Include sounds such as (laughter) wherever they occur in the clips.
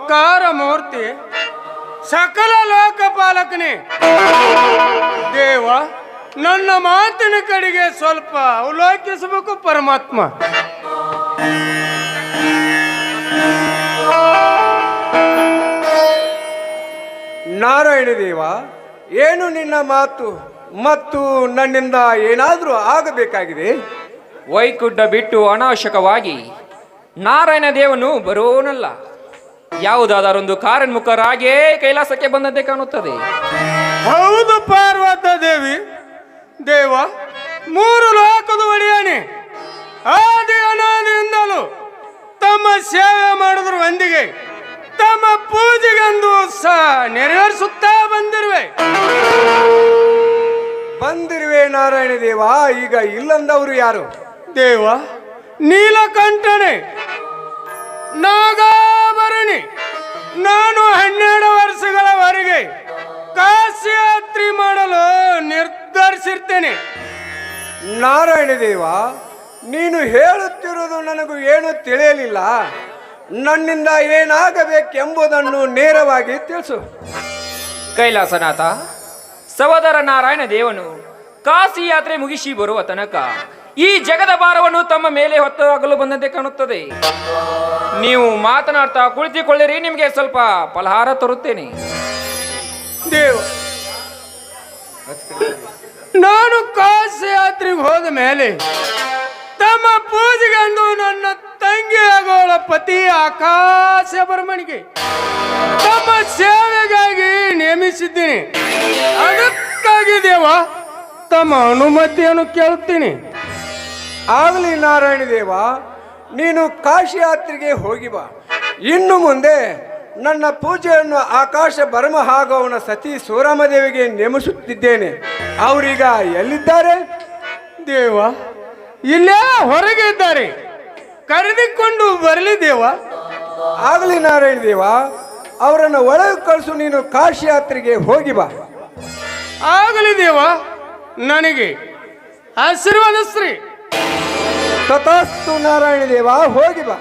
ಓಂಕಾರ ಮೂರ್ತಿ ಸಕಲ ಲೋಕಪಾಲಕನೇ ದೇವ ನನ್ನ ಮಾತಿನ ಕಡೆಗೆ ಸ್ವಲ್ಪ ಅವಲೋಕಿಸಬೇಕು ಪರಮಾತ್ಮ ನಾರಾಯಣ ದೇವ ಏನು ನಿನ್ನ ಮಾತು, ಮತ್ತು ನನ್ನಿಂದ ಏನಾದರೂ ಆಗಬೇಕಾಗಿದೆ? ವೈಕುಂಠ ಬಿಟ್ಟು ಅನಾವಶ್ಯಕವಾಗಿ ನಾರಾಯಣ ದೇವನು ಬರೋನಲ್ಲ। ಯಾವುದಾದರೊಂದು ಮುಖರಾಗೇ ಕೈಲಾಸಕ್ಕೆ ಬಂದಂತೆ ಕಾಣುತ್ತದೆ. ಹೌದು ಪಾರ್ವತ ದೇವಿ. ದೇವ ಮೂರು ಲೋಕದ ಒಡೆಯಣೆ ಆದಿ ಅನಾದಿಯಿಂದಲೂ ತಮ್ಮ ಸೇವೆ ಮಾಡಿದ್ರು ಒಂದಿಗೆ ತಮ್ಮ ಪೂಜೆಗೆಂದು ಸಹ ನೆರವೇರಿಸುತ್ತಾ ಬಂದಿರುವೆ. ಬಂದಿರುವೆ ನಾರಾಯಣ ದೇವ ಈಗ ಇಲ್ಲಂದವರು ಯಾರು? ದೇವ ನೀಲಕಂಠನೆ. ನಾಗಾಭರಣಿ ನಾನು ಹನ್ನೆರಡು ವರ್ಷಗಳವರೆಗೆ ಕಾಶಿಯಾತ್ರಿ ಮಾಡಲು ನಿರ್ಧರಿಸಿರ್ತೇನೆ. ನಾರಾಯಣ ದೇವ ನೀನು ಹೇಳುತ್ತಿರುವುದು ನನಗೂ ಏನು ತಿಳಿಯಲಿಲ್ಲ. ನನ್ನಿಂದ ಏನಾಗಬೇಕೆಂಬುದನ್ನು ನೇರವಾಗಿ ತಿಳಿಸು. ಕೈಲಾಸನಾಥ ಸಹೋದರ ನಾರಾಯಣ ದೇವನು ಕಾಶಿ ಯಾತ್ರೆ ಮುಗಿಸಿ ಬರುವ ತನಕ ಈ ಜಗದ ಭಾರವನ್ನು ತಮ್ಮ ಮೇಲೆ ಹೊತ್ತಾಗಲು ಬಂದಂತೆ ಕಾಣುತ್ತದೆ. ನೀವು ಮಾತನಾಡ್ತಾ ಕುಳಿತುಕೊಳ್ಳಿರಿ, ನಿಮಗೆ ಸ್ವಲ್ಪ ಫಲಹಾರ ತರುತ್ತೇನೆ. ದೇವ, ನಾನು ಕಾಶಿ ಯಾತ್ರೆಗೆ ಹೋದ ಮೇಲೆ ತಮ್ಮ ಪೂಜೆಗೆಂದು ನನ್ನ ತಂಗಿ ಆಗೋಳ ಪತಿ ಆಕಾಶ ಬರ್ಮಣಿಗೆ ತಮ್ಮ ಸೇವೆಗಾಗಿ ನೇಮಿಸಿದ್ದೀನಿ. ಅದಕ್ಕಾಗಿ ದೇವ, ತಮ್ಮ ಅನುಮತಿಯನ್ನು ಕೇಳುತ್ತೀನಿ. ಆಗಲಿ ನಾರಾಯಣ ದೇವ ನೀನು ಕಾಶಿ ಯಾತ್ರೆಗೆ ಹೋಗಿ ಬಾ. ಇನ್ನು ಮುಂದೆ ನನ್ನ ಪೂಜೆಯನ್ನು ಆಕಾಶ ಬರಮ ಹಾಗೂ ಅವನ ಸತಿ ಸೂರಾಮದೇವಿಗೆ ನೇಮಿಸುತ್ತಿದ್ದೇನೆ. ಅವರೀಗ ಎಲ್ಲಿದ್ದಾರೆ? ದೇವ ಇಲ್ಲೇ ಹೊರಗೆ ಇದ್ದಾರೆ. ಕರೆದುಕೊಂಡು ಬರಲಿ ದೇವ. ಆಗಲಿ ನಾರಾಯಣ ದೇವ ಅವರನ್ನು ಒಳಗೆ ಕಳಿಸು ನೀನು ಕಾಶಿ ಯಾತ್ರೆಗೆ ಹೋಗಿ ಬಾ. ಆಗಲಿ ದೇವ ನನಗೆ ಆಶೀರ್ವಾದಿಸ್ರಿ ತಥಾಸ್ತು ನಾರಾಯಣ ದೇವ ಹೋಗಿ ಬಾ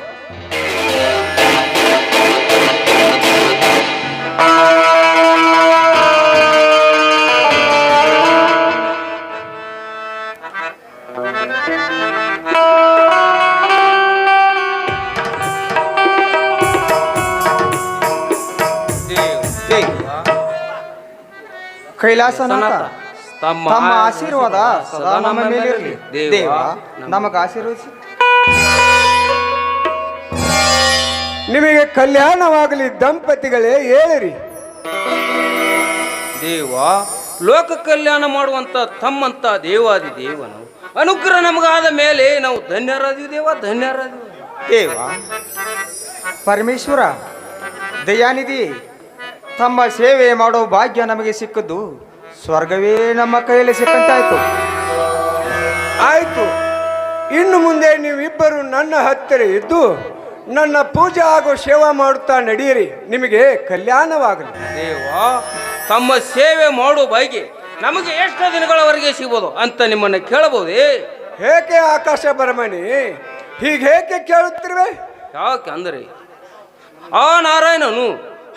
ಕೈಲಾಸನಾಥ ತಮ್ಮ ತಮ್ಮ ಆಶೀರ್ವಾದ ಸದಾ ನಮ್ಮ ಮೇಲಿರಲಿ. ದೇವ ನಮಗ ಆಶೀರ್ವದಿಸಿ. ನಿಮಗೆ ಕಲ್ಯಾಣವಾಗಲಿ ದಂಪತಿಗಳೇ ಹೇಳಿರಿ. ದೇವ ಲೋಕ ಕಲ್ಯಾಣ ಮಾಡುವಂತ ತಮ್ಮಂತ ದೇವಾದಿ ದೇವನು. ಅನುಗ್ರಹ ನಮಗಾದ ಮೇಲೆ ನಾವು ಧನ್ಯರಾದಿವಿ ದೇವ ಧನ್ಯರಾದಿವಿ. ದೇವ ಪರಮೇಶ್ವರ ದಯಾನಿಧಿ ತಮ್ಮ ಸೇವೆ ಮಾಡೋ ಭಾಗ್ಯ ನಮಗೆ ಸಿಕ್ಕದ್ದು. ಸ್ವರ್ಗವೇ ನಮ್ಮ ಕೈಯಲ್ಲಿ ಸಿಕ್ಕಂತಾಯ್ತು. ಆಯ್ತು. ಇನ್ನು ಮುಂದೆ ನೀವಿಬ್ಬರು ನನ್ನ ಹತ್ತಿರ ಇದ್ದು ನನ್ನ ಪೂಜೆ ಹಾಗೂ ಸೇವಾ ಮಾಡುತ್ತಾ ನಡೆಯಿರಿ. ನಿಮಗೆ ಕಲ್ಯಾಣವಾಗಲಿ. ದೇವಾ ತಮ್ಮ ಸೇವೆ ಮಾಡೋ ಬಗ್ಗೆ ನಮಗೆ ಎಷ್ಟು ದಿನಗಳವರೆಗೆ ಸಿಗ್ಬೋದು ಅಂತ ನಿಮ್ಮನ್ನು ಕೇಳಬಹುದೇ? ಹೇಗೆ ಆಕಾಶ ಬರಮಣಿ? ಹೀಗೆ ಹೇಗೆ ಕೇಳುತ್ತಿರುವೆ? ಯಾಕೆ ಅಂದರೆ ಆ ನಾರಾಯಣನು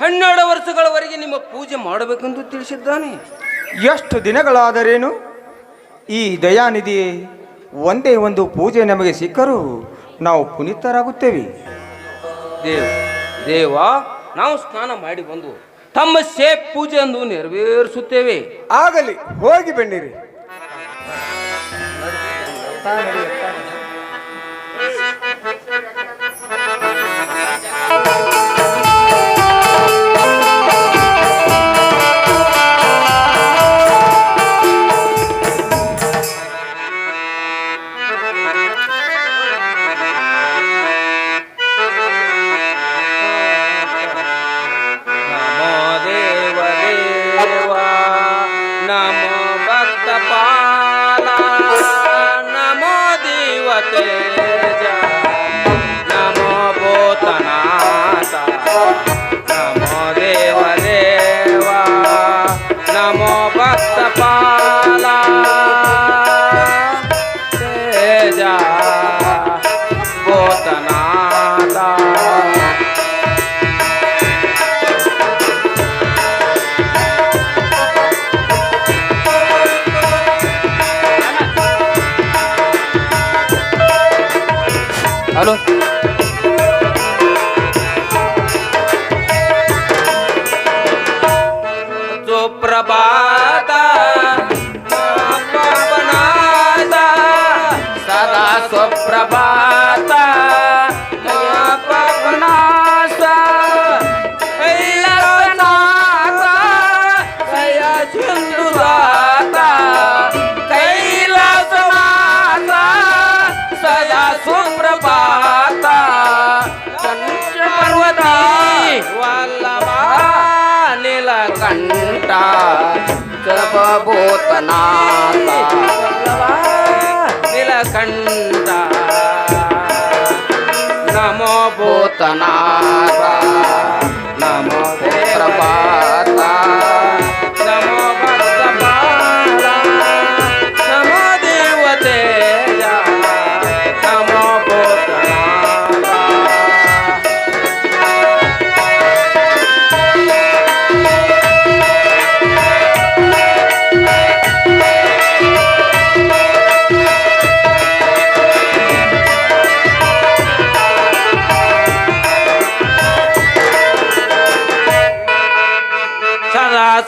ಹನ್ನೆರಡು ವರ್ಷಗಳವರೆಗೆ ನಿಮ್ಮ ಪೂಜೆ ಮಾಡಬೇಕೆಂದು ತಿಳಿಸಿದ್ದಾನೆ. ಎಷ್ಟು ದಿನಗಳಾದರೇನು? ಈ ದಯಾನಿಧಿ ಒಂದೇ ಒಂದು ಪೂಜೆ ನಮಗೆ ಸಿಕ್ಕರೂ ನಾವು ಪುನೀತರಾಗುತ್ತೇವೆ. ದೇವ ದೇವ ನಾವು ಸ್ನಾನ ಮಾಡಿ ಬಂದು ತಮ್ಮ ಸೇಫ್ ಪೂಜೆಯನ್ನು ನೆರವೇರಿಸುತ್ತೇವೆ. ಆಗಲಿ ಹೋಗಿ ಬನ್ನಿರಿ ಸರ್ವಭೂತನಾಥ ನೀಲಕಂಠ. ನಮೋ ಭೂತನಾಥ.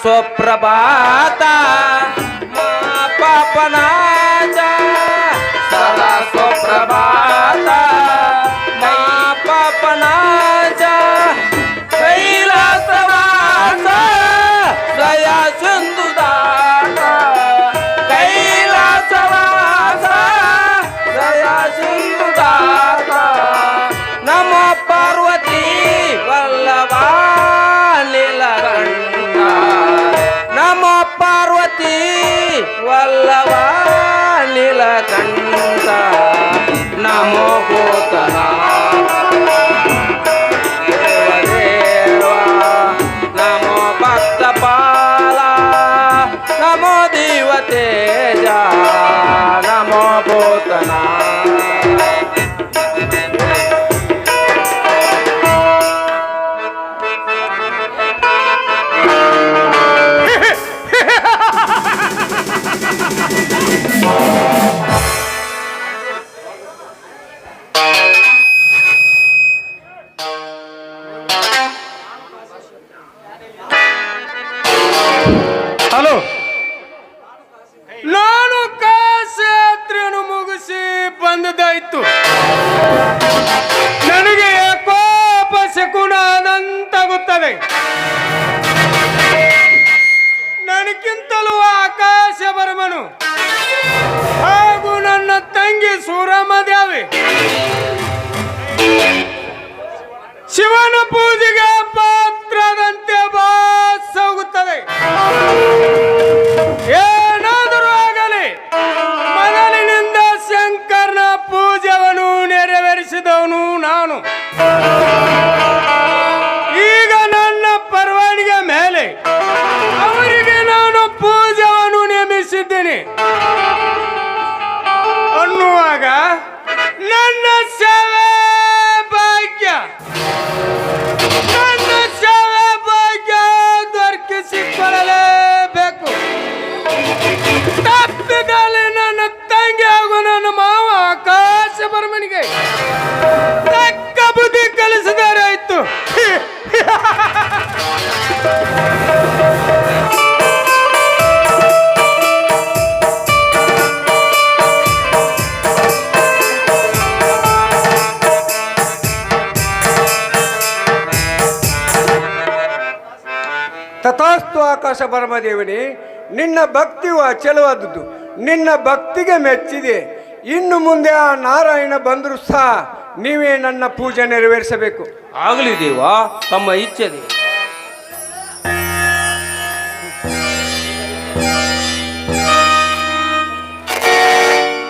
ಸದಾ ಪಾರ್ವತಿ ವಲ್ಲವ ನೀಲಕಂಠ ನಮೋ ಬಂದದಾಯ್ತು. ನನಗೆ ಕೋಪ ಶಕುನ ಅನಂತಾಗುತ್ತದೆ. ನನಗಿಂತಲೂ ಆಕಾಶ ಬರ್ಮನು ಹಾಗೂ ನನ್ನ ತಂಗಿ ಸೂರಮ್ಮದೇವಿ. ಶಿವನ ಪೂಜೆಗೆ ನಿನ್ನ ಭಕ್ತಿಯು ಅಚಲವಾದದ್ದು ನಿನ್ನ ಭಕ್ತಿಗೆ ಮೆಚ್ಚಿದೆ. ಇನ್ನು ಮುಂದೆ ಆ ನಾರಾಯಣ ಬಂದರೂ ಸಹ ನೀವೇ ನನ್ನ ಪೂಜೆ ನೆರವೇರಿಸಬೇಕು. ಆಗಲಿ ದೇವ ತಮ್ಮ ಇಚ್ಛೆ ದೇವ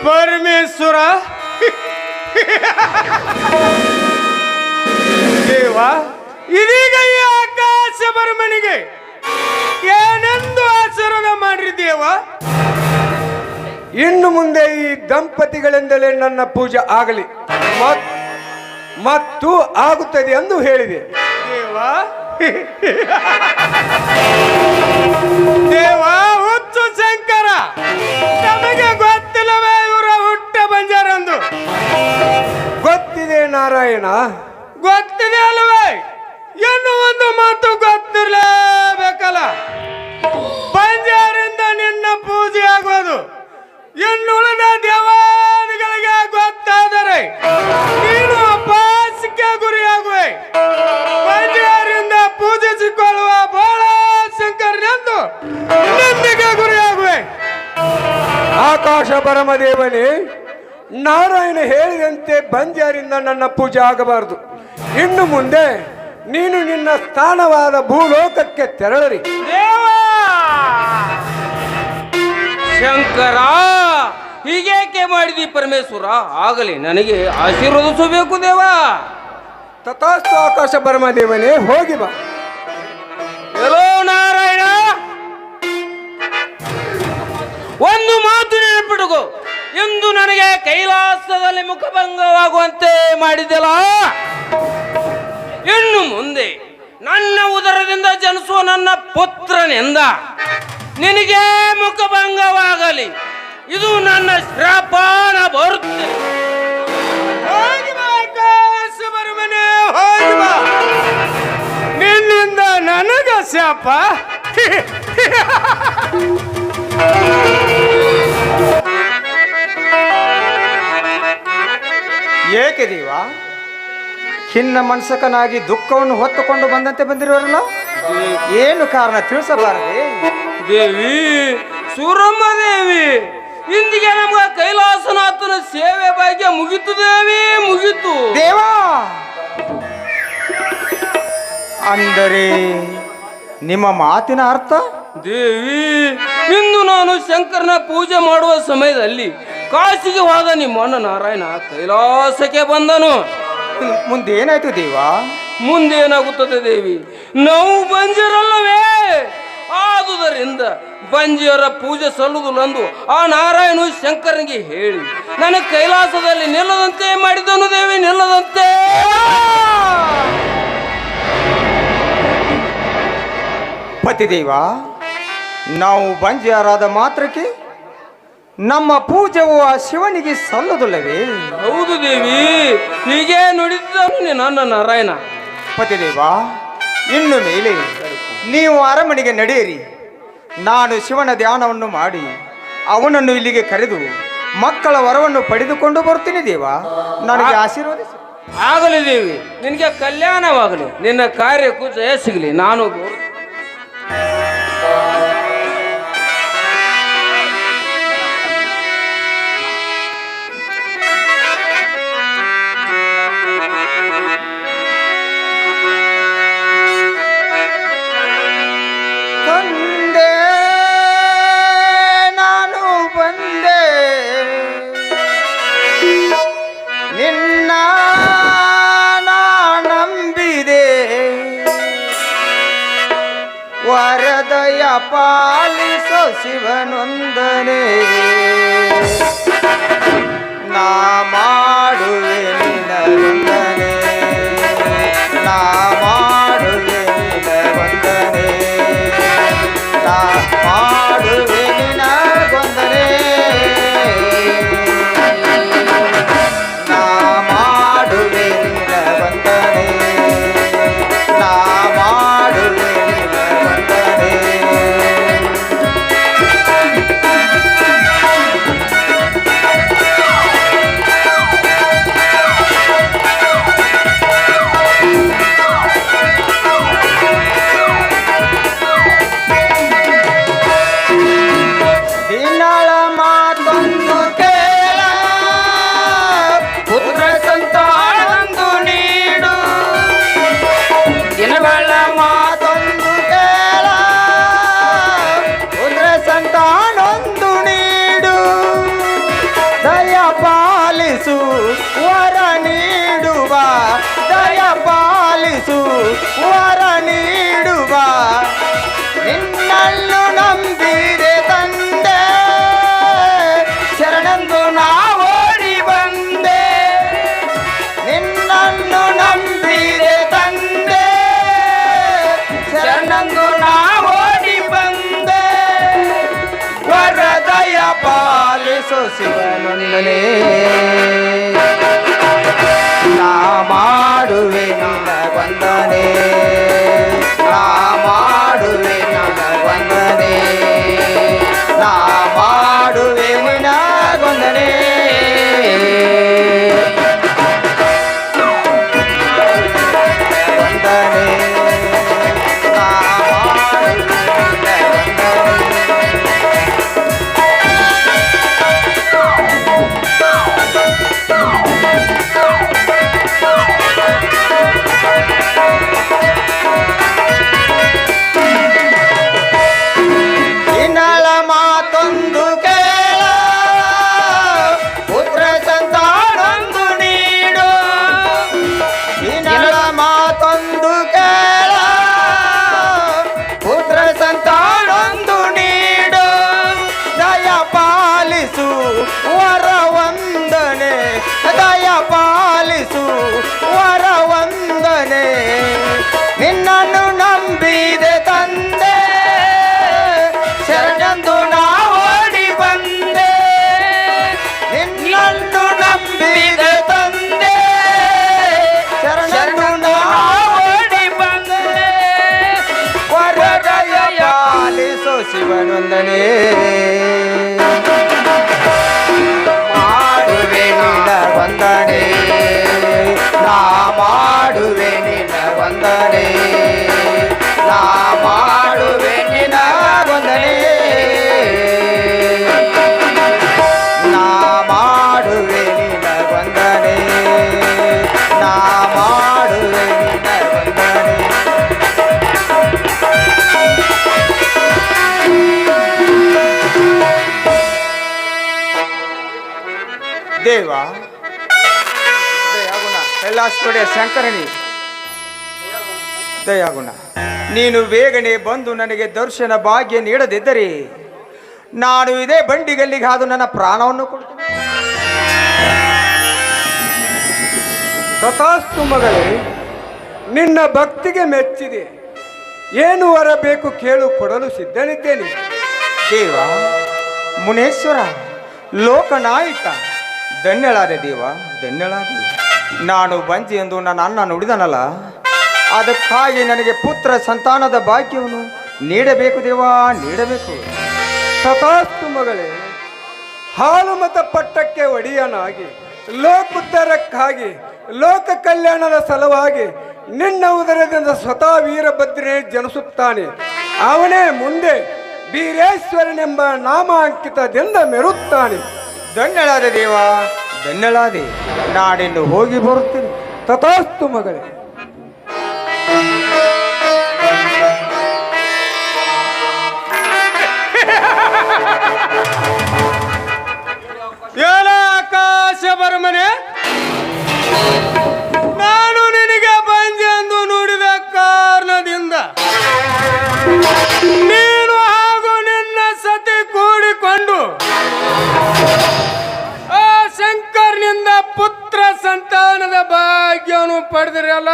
ಪರಮೇಶ್ವರ. ದೇವ ಇದೀಗ ಈ ಆಕಾಶ ಬರ್ಮನಿಗೆ ಏನೆಂದು ಆಚರಣೆ ಮಾಡ್ರಿ ದೇವ? ಇನ್ನು ಮುಂದೆ ಈ ದಂಪತಿಗಳಿಂದಲೇ ನನ್ನ ಪೂಜೆ ಆಗಲಿ. ಮತ್- ಮತ್ತು ಆಗುತ್ತದೆ ಎಂದು ಹೇಳಿದೆ. ದೇವ? ದೇವ ಹುಚ್ಚು ಶಂಕರ! ನಮಗೆ ಗೊತ್ತಿಲ್ಲವೇ ಇವರ ಹುಟ್ಟ ಬಂಜಾರಂದು. ಗೊತ್ತಿದೆ ನಾರಾಯಣ? ಗೊತ್ತಿದೆ ಅಲ್ವೇ ಎನ್ನು ಒಂದು ಮಾತು ಗೊತ್ತಿರಲೇಬೇಕಲ್ಲ? ಬಂಜಾರಿಂದ ನಿನ್ನ ಪೂಜೆ ಆಗೋದು. ಎನ್ನುಳಿದ ದೇವಾದಿಗಳಿಗೆ ಗೊತ್ತಾದರೆ ನೀನು ಅಪಾಸಕ್ಕೆ ಗುರಿಯಾಗುವೆ. ಬಂಜಾರಿಂದ ಪೂಜಿಸಿಕೊಳ್ಳುವ ಬಾಳ ಶಂಕರನೆಂದು ಗುರಿ ಗುರಿಯಾಗುವೆ. ಆಕಾಶ ಪರಮದೇವನೇ, ನಾರಾಯಣ ಹೇಳಿದಂತೆ ಬಂಜಾರಿಂದ ನನ್ನ ಪೂಜೆ ಆಗಬಾರದು. ಇನ್ನು ಮುಂದೆ ನೀನು ನಿನ್ನ ಸ್ಥಾನವಾದ ಭೂಲೋಕಕ್ಕೆ ತೆರಳರಿ ದೇವಾ! ಶಂಕರ ಹೀಗೇಕೆ ಮಾಡಿದಿ ಪರಮೇಶ್ವರ? ಆಗಲಿ ನನಗೆ ಆಶೀರ್ವದಿಸಬೇಕು ದೇವಾ. ತಥಾಸ್ತು ಆಕಾಶ ಪರಮದೇವನೇ ಹೋಗಿ ಬಾ. ಎಲ್ಲೋ ನಾರಾಯಣ ಒಂದು ಮಾತು ನೆನಪಿಡುಗು. ಇಂದು ನನಗೆ ಕೈಲಾಸದಲ್ಲಿ ಮುಖಭಂಗವಾಗುವಂತೆ ಮಾಡಿದೆಲ್ಲ. ಇನ್ನು ಮುಂದೆ ನನ್ನ ಉದರದಿಂದ ಜನಿಸುವ ನನ್ನ ಪುತ್ರನಿಂದ ನಿನಗೆ ಮುಖಭಂಗವಾಗಲಿ. ಇದು ನನ್ನ ಶ್ರಾಪಾನ ಬರುತ್ತೆ. ನಿನ್ನಿಂದ ನನಗ ಶಾಪ. ಏಕೆ ದೇವ? ಖಿನ್ನ ಮನ್ಸಕನಾಗಿ ದುಃಖವನ್ನು ಹೊತ್ತುಕೊಂಡು ಬಂದಂತೆ ಬಂದಿರುವರಲ್ಲ? ಏನು ಕಾರಣ? ತಿಳಿಸಬಾರದೆ? ದೇವಿ ಸೂರಮ್ಮ ದೇವಿ ಇಂದಿಗೆ ನಮ್ಗ ಕೈಲಾಸನಾಥನ ಸೇವೆ ಭಾಗ್ಯ ಮುಗಿತು ದೇವಿ ಮುಗಿತು. ದೇವಾ! ಅಂದರೆ ನಿಮ್ಮ ಮಾತಿನ ಅರ್ಥ? ದೇವಿ ಇಂದು ನಾನು ಶಂಕರನ ಪೂಜೆ ಮಾಡುವ ಸಮಯದಲ್ಲಿ ಕಾಶಿಗೆ ಹೋದ ನಿಮ್ಮ ನಾರಾಯಣ ಕೈಲಾಸಕ್ಕೆ ಬಂದನು. ಮುಂದೆ ಏನಾಯ್ತು ಮುಂದೆ ಮುಂದೇನಾಗುತ್ತದೆ ದೇವಿ? ನಾವು ಬಂಜರಲ್ಲವೇ? ಆದುದರಿಂದ ಬಂಜಿಯರ ಪೂಜೆ ಸಲ್ಲುವುದಿಲ್ಲಂದು ಆ ನಾರಾಯಣ ಶಂಕರನಿಗೆ ಹೇಳಿ ನನ್ನ ಕೈಲಾಸದಲ್ಲಿ ನಿಲ್ಲದಂತೆ ಮಾಡಿದನು ದೇವಿ ನಿಲ್ಲದಂತೆ. ಪತಿದೇವ ನಾವು ಬಂಜಿಯರಾದ ಮಾತ್ರಕ್ಕೆ ನಮ್ಮ ಪೂಜೆವು ಆ ಶಿವನಿಗೆ ಸಲ್ಲುವುದಿಲ್ಲವೇ? ಹೌದು ದೇವಿ ಹೀಗೆ ನುಡಿದನು ನನ್ನ ನಾರಾಯಣ. ಪತಿದೇವ ಇನ್ನು ಮೇಲೆ ನೀವು ಅರಮನೆಗೆ ನಡೆಯಿರಿ. ನಾನು ಶಿವನ ಧ್ಯಾನವನ್ನು ಮಾಡಿ ಅವನನ್ನು ಇಲ್ಲಿಗೆ ಕರೆದು ಮಕ್ಕಳ ವರವನ್ನು ಪಡೆದುಕೊಂಡು ಬರ್ತೀನಿ ದೇವ. ನನಗೆ ಆಶೀರ್ವದಿಸಿ. ಆಗಲಿ ದೇವಿ ನಿನಗೆ ಕಲ್ಯಾಣವಾಗಲಿ. ನಿನ್ನ ಕಾರ್ಯಕ್ಕೂ ಜಯ ಸಿಗಲಿ. ನಾನು Gracias. சிவனந்தனே ಕೈಲಾಸದೊಡೆ ಶಂಕರನಿ. ದಯಾಗುಣ. ನೀನು ಬೇಗನೆ ಬಂದು ನನಗೆ ದರ್ಶನ ಭಾಗ್ಯ ನೀಡದಿದ್ದರೆ ನಾನು ಇದೇ ಬಂಡಿಗಲ್ಲಿಗೆ ಅದು ನನ್ನ ಪ್ರಾಣವನ್ನು ಕೊಡ್ತೀನಿ ಮಗಳೇ, ನಿನ್ನ ಭಕ್ತಿಗೆ ಮೆಚ್ಚಿದೆ. ಏನು ವರ ಕೇಳು ಕೊಡಲು ಸಿದ್ಧನಿದ್ದೇನೆ. ದೇವ, ಮುನೇಶ್ವರ, ಲೋಕನಾಯಿತ ಧನ್ಯಳಾದ ದೇವ ಧನ್ಯಳಾದೆ ನಾನು ಬಂಜಿ ಎಂದು ನನ್ನ ಅಣ್ಣ ನುಡಿದನಲ್ಲ? ಅದಕ್ಕಾಗಿ ನನಗೆ ಪುತ್ರ ಸಂತಾನದ ಭಾಗ್ಯವನ್ನು ನೀಡಬೇಕು ದೇವ, ನೀಡಬೇಕು. ತಥಾಸ್ತು ಮಗಳೇ ಹಾಲು ಮತ ಪಟ್ಟಕ್ಕೆ ಒಡೆಯನಾಗಿ, ಲೋಕೋತ್ತರಕ್ಕಾಗಿ, ಲೋಕ ಕಲ್ಯಾಣದ ಸಲುವಾಗಿ ನಿನ್ನ ಉದರದಿಂದ ಸ್ವತಃ ವೀರಭದ್ರನೇ ಜನಿಸುತ್ತಾನೆ. ಅವನೇ ಮುಂದೆ ವೀರೇಶ್ವರನೆಂಬ ನಾಮಾಂಕಿತದಿಂದ ಮೆರುತ್ತಾನೆ. ಧನ್ಯಳಾದ ದೇವ. ಧನ್ಯಳಾದೆ ನಾಡಿನ್ನು ಹೋಗಿ ಬರುತ್ತೇನೆ. ತಥಾಸ್ತು ಮಗಳೇ. ಭಾಗ್ಯವನ್ನು ಅಲ್ಲ?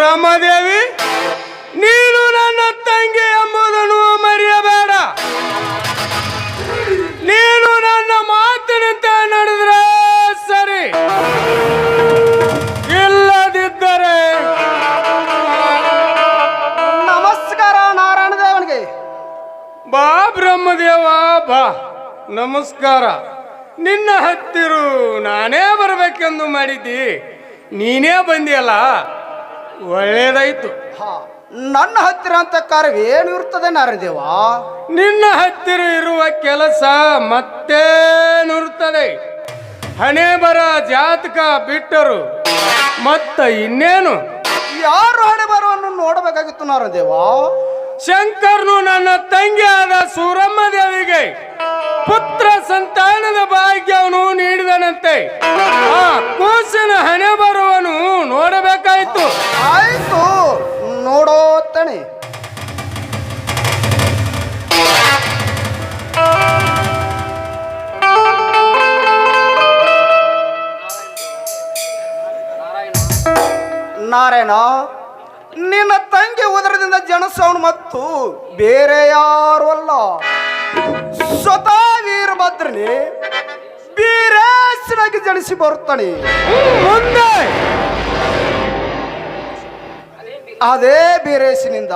ರಾಮದೇವಿ ನೀನು ನನ್ನ ತಂಗಿ ಎಂಬುದನ್ನು ಮರೆಯಬೇಡ. ನೀನು ನನ್ನ ಮಾತಿನಂತೆ ನಡೆದ್ರೆ ಸರಿ. ಇಲ್ಲದಿದ್ದರೆ ನಮಸ್ಕಾರ ನಾರಾಯಣ ದೇವನಿಗೆ ಬಾ ಬ್ರಹ್ಮದೇವ ಬಾ. ನಮಸ್ಕಾರ. ನಿನ್ನ ಹತ್ತಿರು ನಾನೇ ಬರಬೇಕೆಂದು ಮಾಡಿದ್ದಿ. ನೀನೇ ಬಂದಿಯಲ್ಲ? ಒಳ್ಳೇದಾಯ್ತು. ನನ್ನ ಹತ್ತಿರ ಅಂತ ಕಾರ್ಯ ಏನು ಇರ್ತದೆ ನಾರದೇವ ನಿನ್ನ ಹತ್ತಿರ ಇರುವ ಕೆಲಸ ಮತ್ತೇನಿರುತ್ತದೆ ಹಣೆ ಬರ ಜಾತಕ ಬಿಟ್ಟರು ಮತ್ತ ಇನ್ನೇನು? ಯಾರು ಹಣೆ ಬರವನ್ನು ನೋಡಬೇಕಾಗಿತ್ತು ನಾರಾಯಣ ದೇವ? ಶಂಕರ್ನು ನನ್ನ ತಂಗಿಯಾದ ಸೂರಮ್ಮ ದೇವಿಗೆ ಪುತ್ರ ಸಂತಾನದ ಭಾಗ್ಯವನ್ನು ನೀಡಿದನಂತೆ. ಆ ಕೂಸಿನ ಹಣೆ ಬರುವನು ನೋಡಬೇಕಾಯ್ತು. ಆಯ್ತು ನೋಡೋತಣೆ ನಾರಾಯಣ. ನಿನ್ನ ತಂಗಿ ಉದರದಿಂದ ಜನಸವನು ಮತ್ತು ಬೇರೆ ಯಾರು ಅಲ್ಲ. ಸ್ವತಃ ವೀರಭದ್ರನೇ ಬೀರೇಶನಾಗಿ ಜನಿಸಿ ಬರುತ್ತಾನೆ. ಮುಂದೆ ಅದೇ ಬೀರೇಸಿನಿಂದ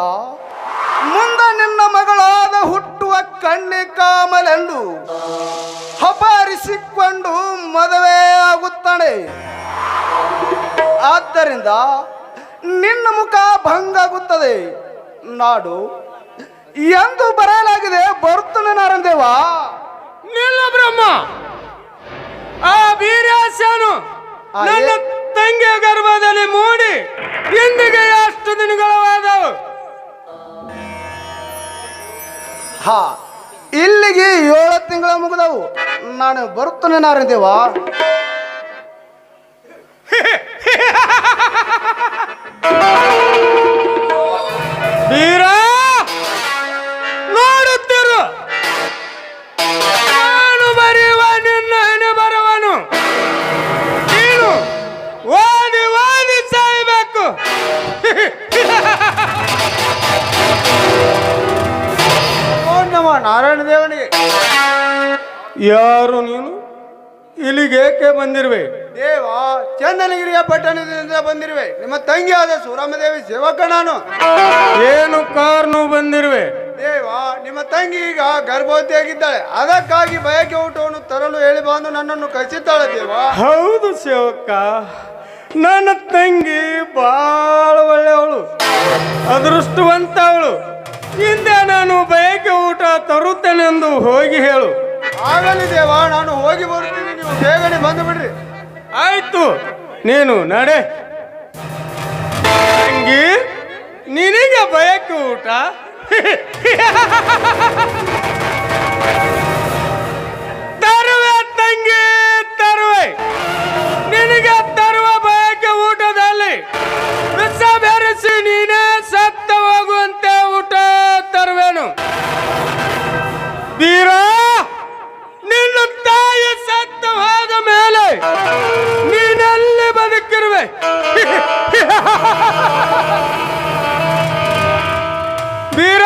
ಮುಂದೆ ನಿನ್ನ ಮಗಳಾದ ಹುಟ್ಟುವ ಕಣ್ಣಿ ಕಾಮಲೆಂದು ಹಪಾರಿಸಿಕೊಂಡು ಮದುವೆ ಆಗುತ್ತಾನೆ ಆದ್ದರಿಂದ ನಿನ್ನ ಮುಖ ಭಂಗಾಗುತ್ತದೆ. ನಾಡು ಎಂದು ಬರೆಯಲಾಗಿದೆ ಬರುತ್ತಾನೆ ನಾರಂದೇವ. ನಿಲ್ಲ ಬ್ರಹ್ಮ. ಆ ವೀರ್ಯಾಸನು ನನ್ನ ತಂಗಿಯ ಗರ್ಭದಲ್ಲಿ ಮೂಡಿ ಇಂದಿಗೆ ಎಷ್ಟು ದಿನಗಳವಾದವು? ಹಾ ಇಲ್ಲಿಗೆ ಏಳು ತಿಂಗಳ ಮುಗಿದವು. ನಾನು ಬರುತ್ತೇನೆ ನಾರಂದೇವ. ನಾರಾಯಣ ದೇವನಿಗೆ. ಯಾರು ನೀನು? ಇಲ್ಲಿಗೇಕೆ ಬಂದಿರುವೆ? ದೇವ ಚಂದನಗಿರಿಯ ಪಟ್ಟಣದಿಂದ ಬಂದಿರುವೆ. ನಿಮ್ಮ ತಂಗಿಯಾದ ಸೂರಮ್ಮದೇವಿ ಸೇವಕ ನಾನು. ಏನು ಕಾರ್ನು ಬಂದಿರುವೆ? ದೇವ ನಿಮ್ಮ ತಂಗಿ ಈಗ ಗರ್ಭವತಿಯಾಗಿದ್ದಾಳೆ. ಅದಕ್ಕಾಗಿ ಬಯಕೆ ಊಟವನ್ನು ತರಲು ಹೇಳಿ ಬಂದು ನನ್ನನ್ನು ಕಳಿಸಿದ್ದಾಳೆ ದೇವ. ಹೌದು ಸೇವಕ ನನ್ನ ತಂಗಿ ಬಾಳ ಒಳ್ಳೆಯವಳು ಅದೃಷ್ಟವಂತ ಅವಳು ಇಂದ ನಾನು ಬಯಕೆ ಊಟ ತರುತ್ತೇನೆಂದು ಹೋಗಿ ಹೇಳು. ಆಗಲಿ ದೇವ ನಾನು ಹೋಗಿ ಬರ್ತೀನಿ ನೀವು ಬೇಗನೆ ಬಂದು ಬಿಡ್ರಿ. ಆಯ್ತು ನೀನು ನಡೆ. ತಂಗಿ ನಿನಗೆ ಬಯಕೆ ಊಟ? (laughs) ತರುವೆ ತಂಗಿ ತರುವೆ. ನಿನಗೆ ತರುವ ಬಯಕೆ ಊಟದಲ್ಲಿ. ವಿಷ ಬೆರೆಸಿ ನೀನೇ ಸತ್ತ ಹೋಗುವಂತೆ ಗೌರವೇನು ವೀರ ನಿನ್ನ ತಾಯಿ ಸತ್ತು ಹೋದ ಮೇಲೆ ನೀನಲ್ಲಿ ಬದುಕಿರುವೆ? (laughs) ವೀರ